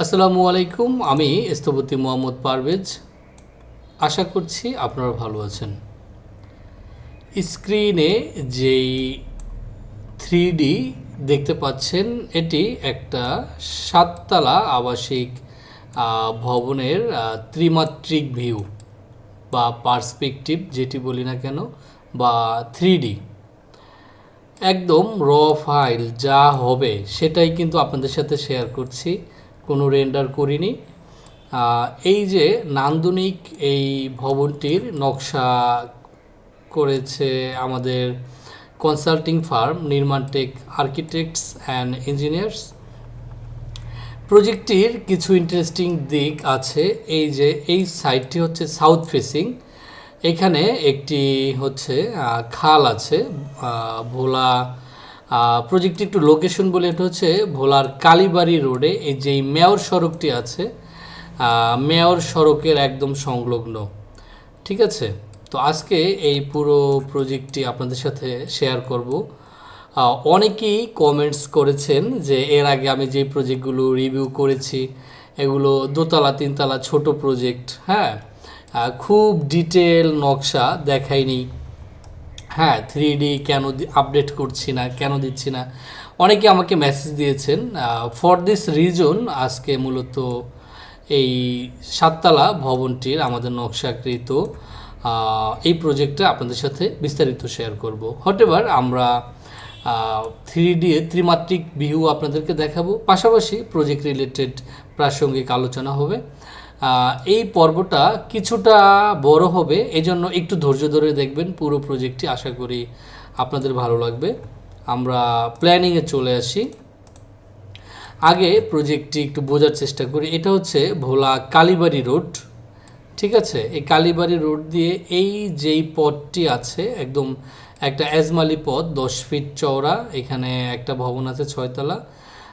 আসসালামু আলাইকুম, আমি স্থপতি মোহাম্মদ পারভেজ। আশা করছি আপনারা ভালো আছেন। স্ক্রিনে যেই থ্রি দেখতে পাচ্ছেন, এটি একটা সাততলা আবাসিক ভবনের ত্রিমাত্রিক ভিউ বা পার্সপেক্টিভ যেটি বলি না কেন, বা থ্রি একদম র ফাইল যা হবে সেটাই কিন্তু আপনাদের সাথে শেয়ার করছি। কোনো রেন্ডার করিনি। এই যে নান্দনিক এই ভবনটির নকশা করেছে আমাদের consulting firm Nirman tech architects and engineers প্রজেক্টটির কিছু ইন্টারেস্টিং দিক আছে, এই যে এই সাইডটি হচ্ছে সাউথ ফেসিং এখানে একটি হচ্ছে খাল আছে ভোলা প্রজেক্টটি একটু লোকেশন বলে, এটা হচ্ছে ভোলার কালীবাড়ি রোডে এই যে মেয়র সড়কটি আছে মেয়র সড়কের একদম সংলগ্ন, ঠিক আছে? তো আজকে এই পুরো প্রজেক্টটি আপনাদের সাথে শেয়ার করব। অনেকেই কমেন্টস করেছেন যে এর আগে আমি যে প্রজেক্টগুলো রিভিউ করেছি, এগুলো দোতলা, তিনতলা ছোট প্রজেক্ট হ্যাঁ? খুব ডিটেল নকশা দেখাইনি। হ্যাঁ থ্রি ডি কেন আপডেট করছি না, কেন দিচ্ছি না? অনেকে আমাকে মেসেজ দিয়েছেন ফর দিস রিজন আজকে মূলত এই সাততলা ভবনটির আমাদের নকশাকৃত এই প্রজেক্টটা আপনাদের সাথে বিস্তারিত শেয়ার করব। হটেবার আমরা থ্রি ডি ত্রিমাত্রিক ভিউ আপনাদেরকে দেখাবো। পাশাপাশি প্রজেক্ট রিলেটেড প্রাসঙ্গিক আলোচনা হবে। এই পর্বটা কিছুটা বড় হবে, এজন্য একটু ধৈর্য ধরে দেখবেন পুরো প্রজেক্টটি আশা করি আপনাদের ভালো লাগবে। আমরা প্ল্যানিংয়ে চলে আসি। আগে প্রজেক্টটি একটু বোঝার চেষ্টা করি। এটা হচ্ছে ভোলা কালীবাড়ি রোড, ঠিক আছে? এই কালীবাড়ি রোড দিয়ে এই যেই পথটি আছে, একদম একটা এজমালি পথ, দশ ফিট চওড়া, এখানে একটা ভবন আছে ছয়তলা।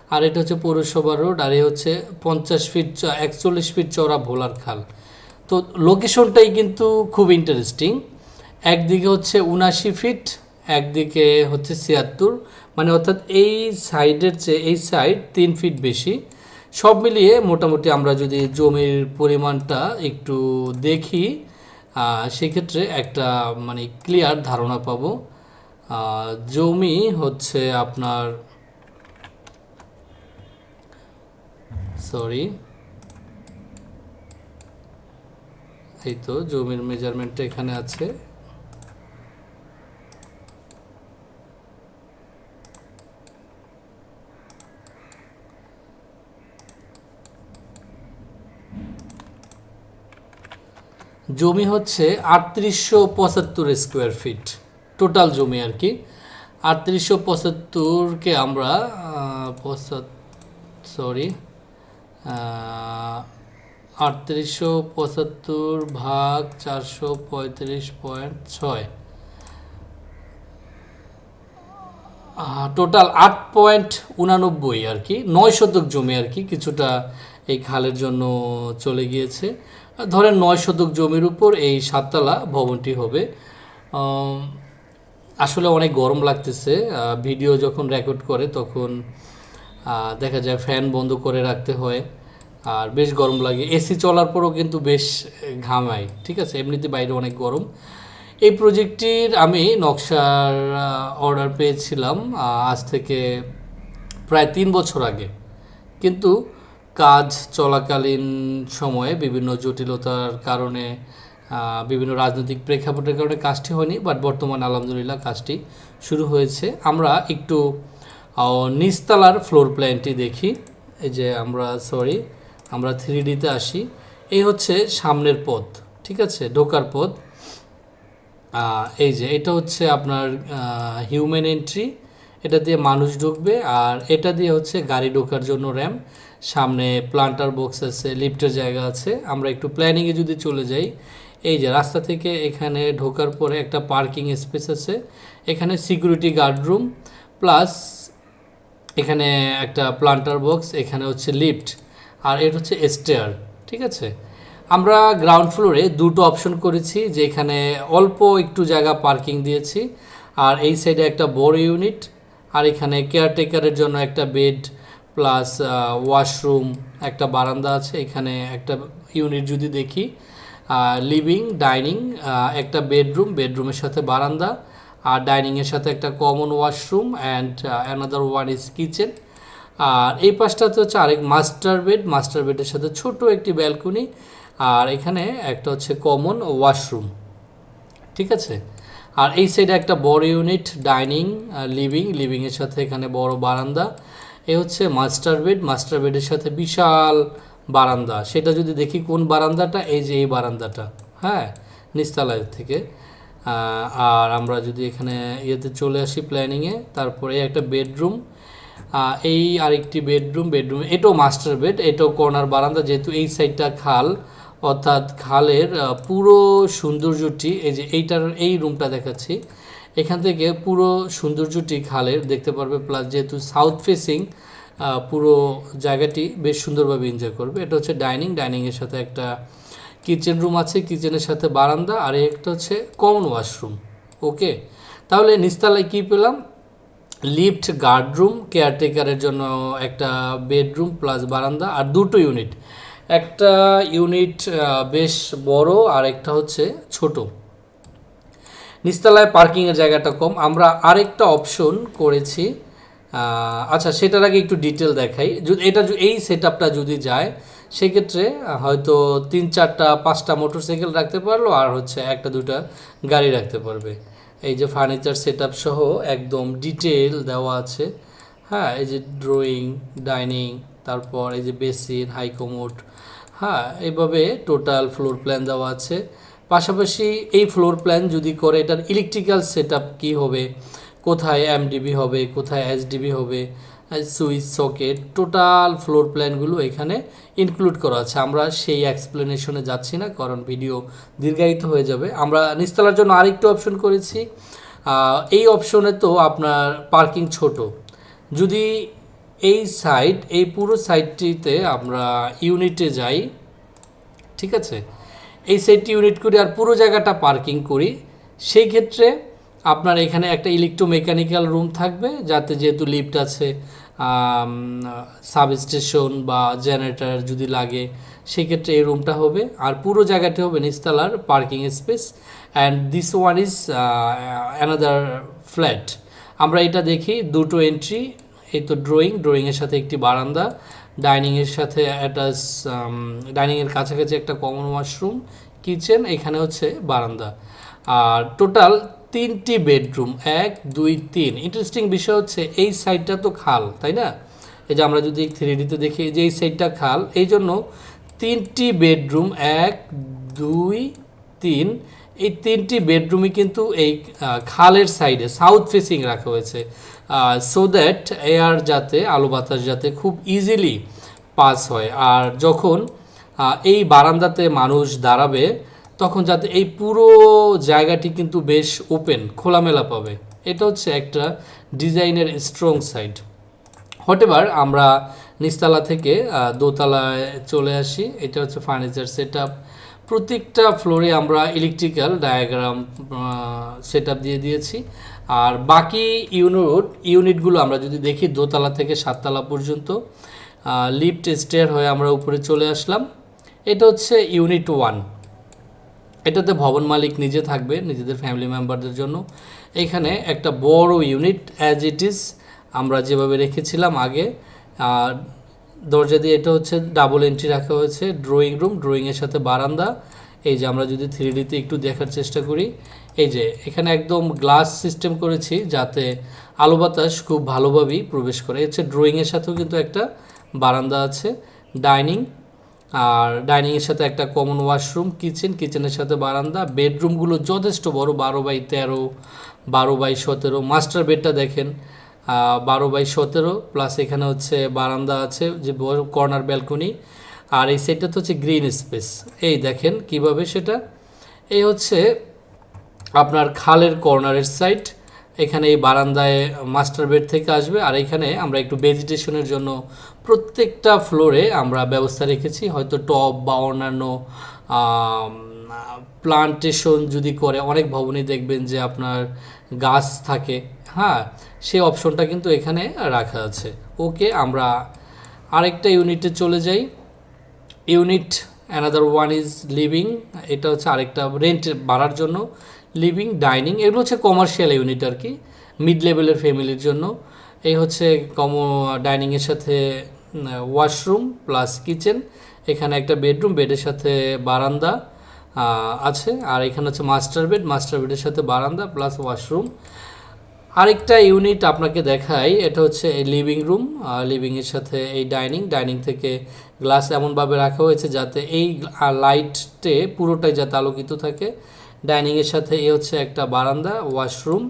আর এটা হচ্ছে পৌরসভা রোড আর এ হচ্ছে পঞ্চাশ ফিট একচল্লিশ ফিট চওড়া ভোলার খাল। তো লোকেশনটাই কিন্তু খুব ইন্টারেস্টিং একদিকে হচ্ছে উনাশি ফিট, একদিকে হচ্ছে ছিয়াত্তর। মানে অর্থাৎ এই সাইডের চেয়ে, এই সাইড তিন ফিট বেশি। সব মিলিয়ে মোটামুটি আমরা যদি জমির পরিমাণটা একটু দেখি সেক্ষেত্রে একটা মানে ক্লিয়ার ধারণা পাবো। জমি হচ্ছে আপনার সরি। এই তো, জমির মেজারমেন্টটা এখানে আছে। জমি হচ্ছে আটত্রিশশো পঁচাত্তর স্কোয়ার ফিট টোটাল জমি আর কি। আটত্রিশশো পঁচাত্তরকে আমরা পঁচাত্তর সরি আটত্রিশশো পঁচাত্তর ভাগ চারশো পঁয়ত্রিশ পয়েন্ট ছয়। টোটাল আট পয়েন্ট উনানব্বই আর কি, নয় শতক জমি আর কি কিছুটা এই খালের জন্য চলে গিয়েছে। ধরেন নয় শতক জমির উপর এই সাততলা ভবনটি হবে। আসলে অনেক গরম লাগতেছে। ভিডিও যখন রেকর্ড করে তখন দেখা যায় ফ্যান বন্ধ করে রাখতে হয়। আর বেশ গরম লাগে। এসি চলার পরও কিন্তু বেশ ঘামায়, ঠিক আছে? এমনিতে বাইরে অনেক গরম। এই প্রজেক্টটির আমি নকশার অর্ডার পেয়েছিলাম আজ থেকে প্রায় তিন বছর আগে। কিন্তু কাজ চলাকালীন সময়ে বিভিন্ন জটিলতার কারণে বিভিন্ন রাজনৈতিক প্রেক্ষাপটের কারণে কাজটি হয়নি, বাট বর্তমানে আলহামদুলিল্লাহ কাজটি শুরু হয়েছে। আমরা একটু নিচতলার ফ্লোর প্ল্যানটি দেখি। এই যে আমরা সরি আমরা থ্রি ডিতে আসি। এই হচ্ছে সামনের পথ, ঠিক আছে? ঢোকার পথ। এই যে, এটা হচ্ছে আপনার হিউম্যান এন্ট্রি এটা দিয়ে মানুষ ঢুকবে আর এটা দিয়ে হচ্ছে গাড়ি ঢোকার জন্য র্যাম সামনে প্লান্টার বক্স আছে লিফটের জায়গা আছে। আমরা একটু প্ল্যানিংয়ে যদি চলে যাই, এই যে, রাস্তা থেকে এখানে ঢোকার পরে একটা পার্কিং স্পেস আছে। এখানে সিকিউরিটি গার্ড রুম প্লাস এখানে একটা প্লান্টার বক্স এখানে হচ্ছে লিফট আর এটা হচ্ছে স্টেয়ার ঠিক আছে? আমরা গ্রাউন্ড ফ্লোরে দুটো অপশন করেছি যে এখানে অল্প একটু জায়গা পার্কিং দিয়েছি, আর এই সাইডে একটা বড় ইউনিট আর এখানে কেয়ারটেকারের জন্য একটা বেড প্লাস ওয়াশরুম একটা বারান্দা আছে, এখানে একটা ইউনিট যদি দেখি লিভিং ডাইনিং একটা বেডরুম বেডরুমের সাথে বারান্দা আর ডাইনিংয়ের সাথে একটা common washroom and another one is kitchen আর এই পাশটাতে হচ্ছে আরেক মাস্টার বেড মাস্টার বেডের সাথে ছোট একটি ব্যালকনি আর এখানে একটা হচ্ছে কমন ওয়াশরুম ঠিক আছে? আর এই সাইডে একটা বড় ইউনিট ডাইনিং লিভিং লিভিংয়ের সাথে এখানে বড় বারান্দা। এ হচ্ছে মাস্টার বেড মাস্টার বেডের সাথে বিশাল বারান্দা। সেটা যদি দেখি কোন বারান্দাটা? এই যে এই বারান্দাটা। হ্যাঁ নিস্তালয় থেকে। আর আমরা যদি এখানে ইয়েতে চলে আসি প্ল্যানিংয়ে তারপরে একটা বেডরুম এই আরেকটি বেডরুম বেডরুম এটাও মাস্টার বেড এটাও কর্নার বারান্দা, যেহেতু এই সাইডটা খাল, অর্থাৎ খালের পুরো সৌন্দর্যটি, এই যে এইটার, এই রুমটা দেখাচ্ছি, এখান থেকে পুরো সৌন্দর্যটি খালের, দেখতে পারবে প্লাস যেহেতু সাউথ ফেসিং পুরো জায়গাটি বেশ সুন্দরভাবে এনজয় করবে, এটা হচ্ছে ডাইনিং ডাইনিংয়ের সাথে একটা কিচেন রুম আছে, কিচেনের সাথে বারান্দা, আর একটা হচ্ছে কমন ওয়াশরুম। ওকে? তাহলে নিস্তালায় কী পেলাম? লিফট গার্ডরুম কেয়ারটেকারের জন্য একটা বেডরুম প্লাস বারান্দা আর দুটো ইউনিট। একটা ইউনিট বেশ বড়, আর একটা হচ্ছে ছোট। নিস্তালায় পার্কিংয়ের জায়গাটা কম। আমরা আরেকটা অপশন করেছি। আচ্ছা সেটার আগে একটু ডিটেল দেখাই। এটা, এই সেট যদি যায় সেক্ষেত্রে হয়তো তিন চারটা, পাঁচটা মোটরসাইকেল রাখতে পারল আর হচ্ছে একটা দুটা গাড়ি রাখতে পারবে। এই যে ফার্নিচার সেট সহ একদম ডিটেল দেওয়া আছে। হ্যাঁ এই যে ড্রয়িং, ডাইনিং, তারপর এই যে বেসিন হাইকমোড হ্যাঁ এইভাবে টোটাল ফ্লোর প্ল্যান দেওয়া আছে। পাশাপাশি এই ফ্লোর প্ল্যান যদি করে, এটার ইলেকট্রিক্যাল সেট আপ কী হবে? কোথায় এমডিবি হবে? কোথায় এসডিবি হবে? সুইচ সকেট, টোটাল ফ্লোর প্ল্যানগুলো এখানে ইনক্লুড করা আছে। আমরা সেই এক্সপ্লেনেশনে যাচ্ছি না, কারণ ভিডিও দীর্ঘায়িত হয়ে যাবে। আমরা নিস্তালার জন্য আরেকটু অপশন করেছি। এই অপশনে তো আপনার পার্কিং ছোট। যদি এই সাইট এই পুরো সাইটটিতে আমরা ইউনিটে যাই, ঠিক আছে? এই সাইটটি ইউনিট করি আর পুরো জায়গাটা পার্কিং করি, সেই ক্ষেত্রে আপনার এখানে একটা ইলেকট্রোমেকানিক্যাল রুম থাকবে, যাতে যেহেতু লিফট আছে সাবস্টেশন বা জেনারেটার যদি লাগে, সেক্ষেত্রে এই রুমটা হবে। আর পুরো জায়গাটি হবে নিস্তালার parking space and this one is another flat আমরা এটা দেখি, দুটো এন্ট্রি এই তো ড্রয়িং ড্রয়িংয়ের সাথে একটি বারান্দা ডাইনিংয়ের সাথে একটা ডাইনিংয়ের কাছাকাছি একটা কমন ওয়াশরুম কিচেন এখানে হচ্ছে বারান্দা। আর টোটাল তিনটি বেডরুম, এক, দুই, তিন। ইন্টারেস্টিং বিষয় হচ্ছে, এই সাইডটা তো খাল, তাই না? এই যে আমরা যদি থ্রি ডিতে দেখি যে এই সাইডটা খাল, এই জন্য তিনটি বেডরুম, এক, দুই, তিন। এই তিনটি বেডরুমই কিন্তু এই খালের সাইডে সাউথ ফেসিং রাখা হয়েছে। সো দ্যাট এয়ার যাতে, আলো বাতাস যাতে খুব ইজিলি পাস হয়। আর যখন এই বারান্দাতে মানুষ দাঁড়াবে তখন যাতে এই পুরো জায়গাটি কিন্তু বেশ ওপেন খোলামেলা পাবে। এটা হচ্ছে একটা ডিজাইনের স্ট্রং সাইড হটেবার আমরা নিচতলা থেকে দোতলায় চলে আসি। এটা হচ্ছে ফার্নিচার সেট প্রত্যেকটা ফ্লোরে আমরা ইলেকট্রিক্যাল ডায়াগ্রাম সেট দিয়ে দিয়েছি। আর বাকি ইউনিট ইউনিটগুলো আমরা যদি দেখি, দোতলা থেকে সাততলা পর্যন্ত লিফট স্টেয়ার হয়ে আমরা উপরে চলে আসলাম। এটা হচ্ছে ইউনিট ওয়ান এটাতে ভবন মালিক নিজে থাকবে, নিজেদের ফ্যামিলি মেম্বারদের জন্য। এখানে একটা বড় ইউনিট অ্যাজ ইট ইজ আমরা যেভাবে রেখেছিলাম আগে দরজা দিয়ে এটা হচ্ছে ডাবল এন্ট্রি রাখা হয়েছে ড্রয়িং রুম ড্রয়িংয়ের সাথে বারান্দা। এই যে আমরা যদি থ্রি ডিতে একটু দেখার চেষ্টা করি, এই যে এখানে একদম গ্লাস সিস্টেম করেছি যাতে আলো বাতাস খুব ভালোভাবেই প্রবেশ করে। হচ্ছে ড্রয়িংয়ের সাথেও কিন্তু একটা বারান্দা আছে ডাইনিং আর ডাইনিংয়ের সাথে একটা কমন ওয়াশরুম কিচেন কিচেনের সাথে বারান্দা বেডরুমগুলো যথেষ্ট বড়, বারো বাই তেরো, বারো বাই সতেরো মাস্টার বেডটা দেখেন বারো বাই সতেরো প্লাস এখানে হচ্ছে বারান্দা আছে, যে কর্নার ব্যালকনি আর এই সাইডটা তো হচ্ছে গ্রিন স্পেস এই দেখেন কীভাবে সেটা। এই হচ্ছে আপনার খালের কর্নারের সাইড এখানে এই বারান্দায় মাস্টার বেড থেকে আসবে, আর এখানে আমরা একটু ভেজিটেশনের জন্য প্রত্যেকটা ফ্লোরে আমরা ব্যবস্থা রেখেছি। হয়তো টব বা অন্যান্য প্লান্টেশন যদি করে, অনেক ভবনই দেখবেন যে আপনার গাছ থাকে। হ্যাঁ সেই অপশনটা কিন্তু এখানে রাখা আছে। ওকে, আমরা আরেকটা ইউনিটে চলে যাই। Unit another one is living এটা হচ্ছে আরেকটা রেন্ট বাড়ার জন্য। লিভিং ডাইনিং এগুলো হচ্ছে কমার্শিয়াল ইউনিট আর কি। মিড লেভেলের ফ্যামিলির জন্য। এই হচ্ছে কম ডাইনিংয়ের সাথে ওয়াশরুম প্লাস কিচেন এখানে একটা বেডরুম বেডের সাথে বারান্দা আছে। আর এখানে হচ্ছে মাস্টার বেড মাস্টার বেডের সাথে বারান্দা প্লাস ওয়াশরুম আরেকটা ইউনিট আপনাকে দেখাই, এটা হচ্ছে এই লিভিং রুম লিভিংয়ের সাথে এই ডাইনিং ডাইনিং থেকে গ্লাস এমনভাবে রাখা হয়েছে যাতে এই লাইটে পুরোটাই যাতে আলোকিত থাকে। ডাইনিংয়ের সাথে এ হচ্ছে একটা বারান্দা ওয়াশরুম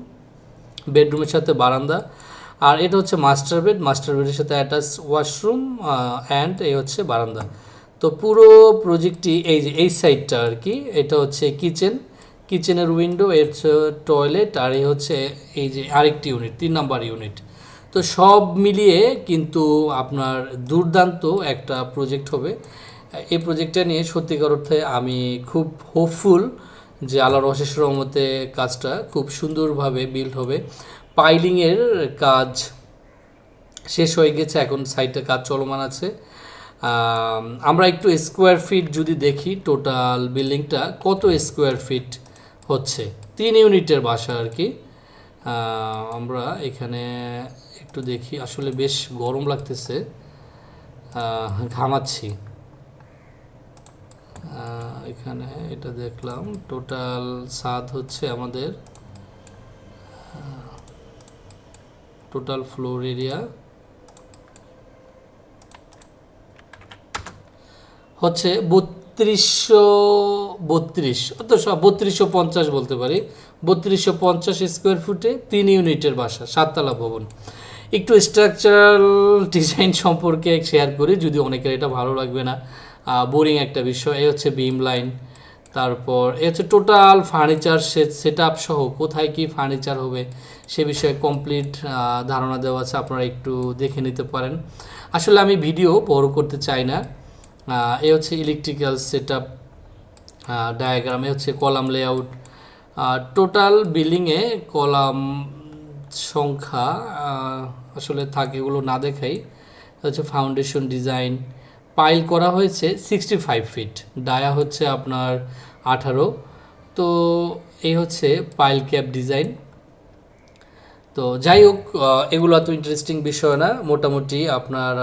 বেডরুমের সাথে বারান্দা। আর এটা হচ্ছে মাস্টার বেড মাস্টার বেডের সাথে অ্যাটাচ ওয়াশরুম অ্যান্ড এই হচ্ছে বারান্দা। তো পুরো প্রজেক্টটি এই যে, এই সাইডটা আর কি, এটা হচ্ছে কিচেন কিচেনের উইন্ডো, এর টয়লেট আর এই হচ্ছে এই যে আরেকটি ইউনিট, তিন নাম্বার ইউনিট। তো সব মিলিয়ে কিন্তু আপনার দুর্দান্ত একটা প্রজেক্ট হবে। এই প্রজেক্টটা নিয়ে সত্যিকার অর্থে আমি খুব হোপফুল যে আল্লাহর অশেষ রহমতে কাজটা খুব সুন্দরভাবে বিল্ড হবে। পাইলিংয়ের কাজ শেষ হয়ে গেছে, এখন সাইটে কাজ চলমান আছে। আমরা একটু স্কোয়ার ফিট যদি দেখি টোটাল বিল্ডিংটা কত স্কোয়ার ফিট হচ্ছে। তিন ইউনিটের বাসা আর কি। আমরা এখানে একটু দেখি, আসলে বেশ গরম লাগতেছে। ঘামাচ্ছি। এখানে এটা দেখলাম, টোটাল সাদ হচ্ছে আমাদের টোটাল ফ্লোর এরিয়া। হচ্ছে বত্রিশশো বত্রিশ সব বত্রিশশো পঞ্চাশ বলতে পারি। বত্রিশশো পঞ্চাশ স্কোয়ার ফুটে তিন ইউনিটের বাসা, সাততলা ভবন। একটু স্ট্রাকচারাল ডিজাইন সম্পর্কে শেয়ার করি, যদি অনেকের এটা ভালো লাগবে না। বোরিং একটা বিষয় এ হচ্ছে বিম লাইন তারপর এ হচ্ছে টোটাল ফার্নিচার সেট আপ সহ, কোথায় কি ফার্নিচার হবে, সে বিষয়ে কমপ্লিট ধারণা দেওয়া আছে, আপনারা একটু দেখে নিতে পারেন। আসলে আমি ভিডিও বড় করতে চাই না। এ হচ্ছে ইলেকট্রিক্যাল সেট আপ ডায়াগ্রামে হচ্ছে কলাম লেআউট টোটাল বিল্ডিংয়ে কলাম সংখ্যা আসলে থাকে এগুলো না দেখাই হচ্ছে ফাউন্ডেশন ডিজাইন পাইল করা হয়েছে সিক্সটি ফাইভ ফিট ডায়া হচ্ছে আপনার আঠারো, তো এই হচ্ছে পাইল ক্যাপ ডিজাইন তো যাই হোক এগুলো এত ইন্টারেস্টিং বিষয় না, মোটামুটি আপনার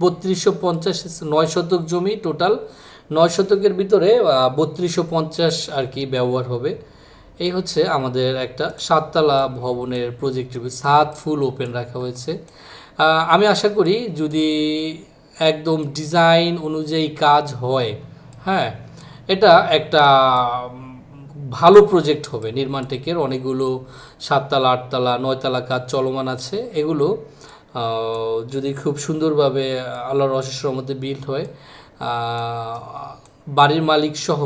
বত্রিশশো পঞ্চাশ নয় শতক জমি টোটাল নয় শতকের ভিতরে বত্রিশশো পঞ্চাশ আর কি ব্যবহার হবে। এই হচ্ছে আমাদের একটা সাততলা ভবনের প্রজেক্ট সাত ফুল ওপেন রাখা হয়েছে। আমি আশা করি যদি একদম ডিজাইন অনুযায়ী কাজ হয় হ্যাঁ এটা একটা ভালো প্রজেক্ট হবে। নির্মাণ টেকের অনেকগুলো সাততলা, আটতলা, নয়তলা কাজ চলমান আছে। এগুলো যদি খুব সুন্দরভাবে আল্লাহর অশেষ রহমতে বিল্ড হয় বাড়ির মালিক সহ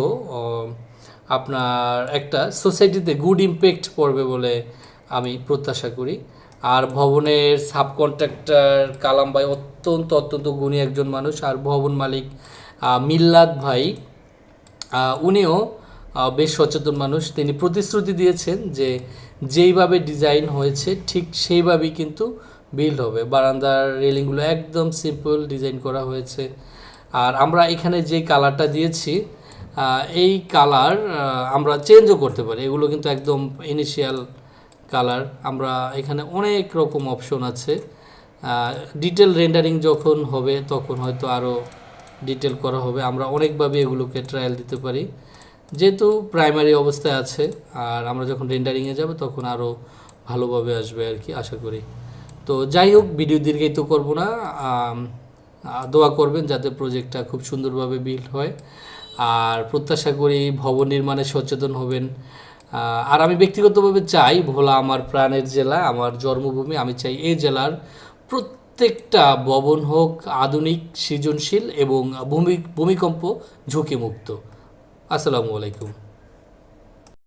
আপনার একটা সোসাইটিতে গুড ইমপ্যাক্ট পড়বে বলে আমি প্রত্যাশা করি। আর ভবনের সাব কন্ট্রাক্টর কালাম ভাই অত্যন্ত অত্যন্ত গুণী একজন মানুষ। আর ভবন মালিক মিল্লাদ ভাই উনিও বেশ সচেতন মানুষ। তিনি প্রতিশ্রুতি দিয়েছেন যে যেইভাবে ডিজাইন হয়েছে, ঠিক সেইভাবেই কিন্তু বিল্ড হবে। বারান্দার রেলিংগুলো একদম সিম্পল ডিজাইন করা হয়েছে। আর আমরা এখানে যে কালারটা দিয়েছি এই কালার আমরা চেঞ্জও করতে পারি। এগুলো কিন্তু একদম ইনিশিয়াল কালার আমরা এখানে অনেক রকম অপশন আছে। ডিটেল রেন্ডারিং যখন হবে, তখন হয়তো আরও ডিটেল করা হবে। আমরা অনেকভাবে এগুলোকে ট্রায়াল দিতে পারি। যেহেতু প্রাইমারি অবস্থায় আছে, আর আমরা যখন রেন্ডারিংয়ে যাব, তখন আরও ভালোভাবে আসবে আর কি, আশা করি। তো যাই হোক ভিডিও দীর্ঘায়িত করব না। দোয়া করবেন যাতে প্রজেক্টটা খুব সুন্দরভাবে বিল্ড হয়। আর প্রত্যাশা করি ভবন নির্মাণে সচেতন হবেন। আর আমি ব্যক্তিগতভাবে চাই, ভোলা আমার প্রাণের জেলা, আমার জন্মভূমি, আমি চাই এই জেলার প্রত্যেকটা ভবন হোক আধুনিক, সৃজনশীল এবং ভূমি, ভূমিকম্প ঝুঁকিমুক্ত। আসসালামু আলাইকুম।